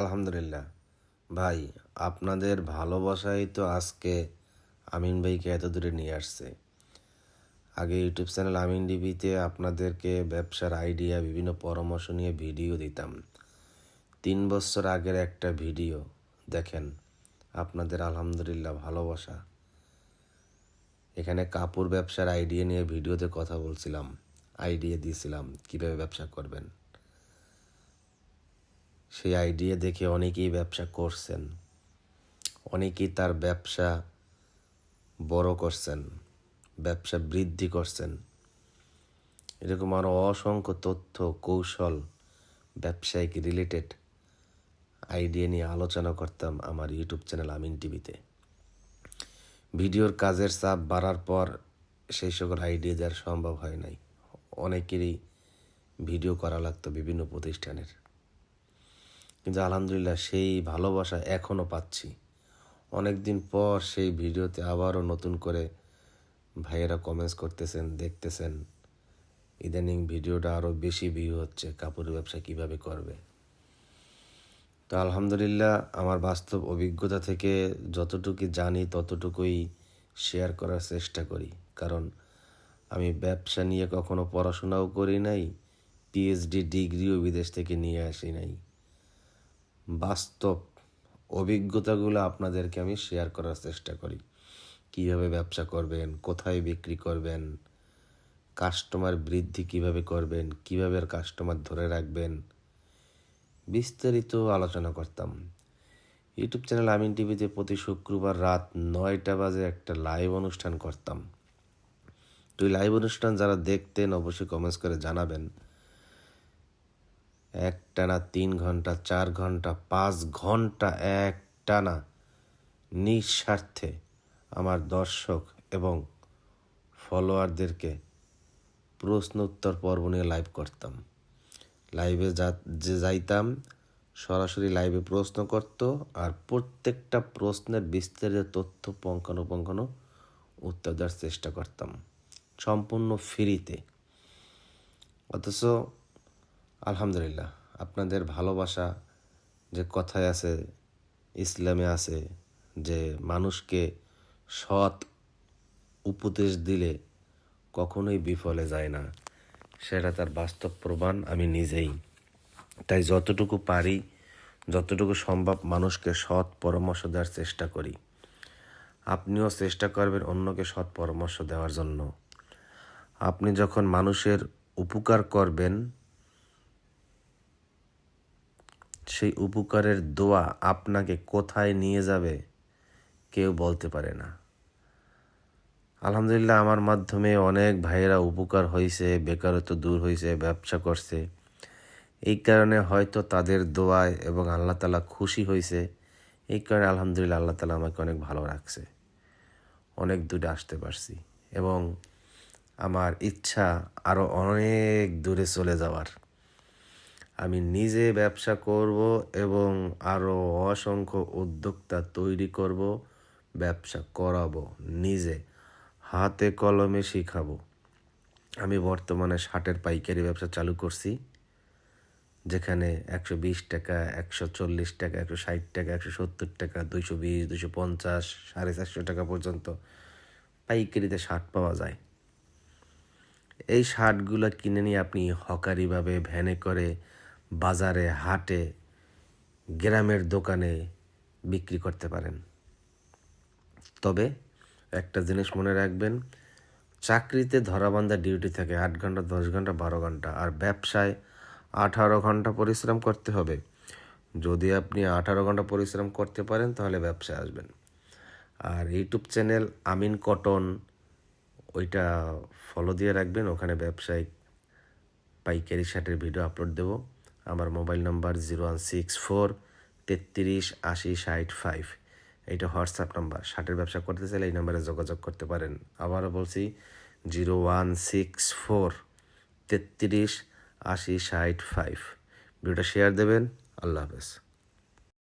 আলহামদুলিল্লাহ। ভাই, আপনাদের ভালোবাসাই তো আজকে আমিন ভাইকে এত দূরে নিয়ে আসছে। আগে ইউটিউব চ্যানেল আমিন টিভিতে আপনাদেরকে ব্যবসার আইডিয়া, বিভিন্ন পরামর্শ নিয়ে ভিডিও দিতাম। তিন বছর আগের একটা ভিডিও, দেখেন, আপনাদের আলহামদুলিল্লাহ ভালোবাসা। এখানে কাপড় ব্যবসার আইডিয়া নিয়ে ভিডিওতে কথা বলছিলাম, আইডিয়া দিয়েছিলাম কীভাবে ব্যবসা করবেন। সেই আইডিয়া দেখে অনেকেই ব্যবসা করছেন। অনেকেই তার ব্যবসা বড় করছেন, ব্যবসা বৃদ্ধি করছেন। এরকম আরও অসংখ্য তথ্য, কৌশল, ব্যবসায়িক রিলেটেড আইডিয়া নিয়ে আলোচনা করতাম আমার ইউটিউব চ্যানেল আমিন টিভিতে। ভিডিওর কাজের চাপ বাড়ার পর সেই সকল আইডিয়া দেওয়ার সম্ভব হয় নাই। অনেকেরই ভিডিও করা লাগতো বিভিন্ন প্রতিষ্ঠানের। কিন্তু আলহামদুলিল্লাহ সেই ভালোবাসা এখনও পাচ্ছি। অনেক দিন পর সেই ভিডিওতে আবারও নতুন করে ভাইয়েরা কমেন্টস করতেছেন, দেখতেছেন। ইদানিং ভিডিওটা আরও বেশি ভিউ হচ্ছে, কাপড়ের ব্যবসা কীভাবে করবে। তো আলহামদুলিল্লাহ আমার বাস্তব অভিজ্ঞতা থেকে যতটুকু জানি, ততটুকুই শেয়ার করার চেষ্টা করি। কারণ আমি ব্যবসা নিয়ে কখনো পড়াশোনাও করি নাই পিএইচডি ডিগ্রিও বিদেশ থেকে নিয়ে আসি নাই। বাস্তব অভিজ্ঞতাগুলো আপনাদেরকে আমি শেয়ার করার চেষ্টা করি। কীভাবে ব্যবসা করবেন, কোথায় বিক্রি করবেন কাস্টমার বৃদ্ধি কীভাবে করবেন, কীভাবে কাস্টমার ধরে রাখবেন, বিস্তারিত আলোচনা করতাম। ইউটিউব চ্যানেল আমিন টিভিতে প্রতি শুক্রবার রাত নয়টা বাজে একটা লাইভ অনুষ্ঠান করতাম। তো লাইভ অনুষ্ঠান যারা দেখতেন, অবশ্যই কমেন্টস করে জানাবেন। এক টানা তিন ঘণ্টা, চার ঘণ্টা, পাঁচ ঘণ্টা এক টানা নিঃস্বার্থে আমার দর্শক এবং ফলোয়ারদেরকে প্রশ্ন উত্তর পর্ব নিয়ে লাইভ করতাম। লাইভে যা, যে যাইতাম, সরাসরি লাইভে প্রশ্ন করত আর প্রত্যেকটা প্রশ্নের বিস্তারিত তথ্য, পঙ্খানুপঙ্খানু উত্তর দেওয়ার চেষ্টা করতাম। সম্পূর্ণ ফ্রিতে অথচ আলহামদুলিল্লাহ, আপনাদের ভালোবাসা যে কথায় আছে, ইসলামে আছে, যে মানুষকে সৎ উপদেশ দিলে কখনোই বিফলে যায় না, সেটা তার বাস্তব প্রমাণ আমি নিজেই। তাই যতটুকু পারি, যতটুকু সম্ভব মানুষকে সৎ পরামর্শ দেওয়ার চেষ্টা করি। আপনিও চেষ্টা করবেন অন্যকে সৎ পরামর্শ দেওয়ার জন্য। আপনি যখন মানুষের উপকার করবেন সেই উপকারের দোয়া আপনাকে কোথায় নিয়ে যাবে কেউ বলতে পারে না। আলহামদুলিল্লাহ, আমার মাধ্যমে অনেক ভাইয়েরা উপকার হয়েছে বেকারত্ব দূর হয়েছে ব্যবসা করছে। এই কারণে হয়তো তাদের দোয়ায় এবং আল্লাহ তালা খুশি হয়েছে এই কারণে আলহামদুলিল্লাহ, আল্লাহ তালা আমাকে অনেক ভালো রাখছে। অনেক দূরে আসতে পারছি এবং আমার ইচ্ছা আরও অনেক দূরে চলে যাওয়ার। আমি নিজে ব্যবসা করব এবং আরও অসংখ্য উদ্যোক্তা তৈরি করব, ব্যবসা করাবো, নিজে হাতে কলমে শিখাবো। আমি বর্তমানে ষাটের পাইকারি ব্যবসা চালু করছি, যেখানে একশো বিশ টাকা, একশো চল্লিশ টাকা, একশো ষাট টাকা, একশো সত্তর টাকা, দুইশো বিশ দুশো পঞ্চাশ, সাড়ে চারশো টাকা পর্যন্ত পাইকারিতে শার্ট পাওয়া যায়। এই শার্টগুলো কিনে নিয়ে আপনি হকারিভাবে ভ্যানে করে বাজারে, হাটে, গ্রামের দোকানে বিক্রি করতে পারেন। তবে একটা জিনিস মনে রাখবেন, চাকরিতে ধরাবান্ধা ডিউটি থাকে আট ঘণ্টা, দশ ঘণ্টা, বারো ঘণ্টা। আর ব্যবসায় আঠারো ঘণ্টা পরিশ্রম করতে হবে। যদি আপনি আঠারো ঘণ্টা পরিশ্রম করতে পারেন, তাহলে ব্যবসায় আসবেন। আর ইউটিউব চ্যানেল আমিন কটন, ওইটা ফলো দিয়ে রাখবেন। ওখানে ব্যবসায়িক পাইকারি শার্টের ভিডিও আপলোড দেব। আমার mobile number zero one six four তেত্রিশ আশি ষাট ফাইভ এইটা হোয়াটসঅ্যাপ নাম্বার। শার্টের ব্যবসা করতে চাইলে এই নাম্বারে যোগাযোগ করতে পারেন। আবারও বলছি, জিরো ওয়ান সিক্স ফোর তেত্রিশ আশি ষাট ফাইভ ভিডিওটা শেয়ার দেবেন। আল্লাহ হাফেজ।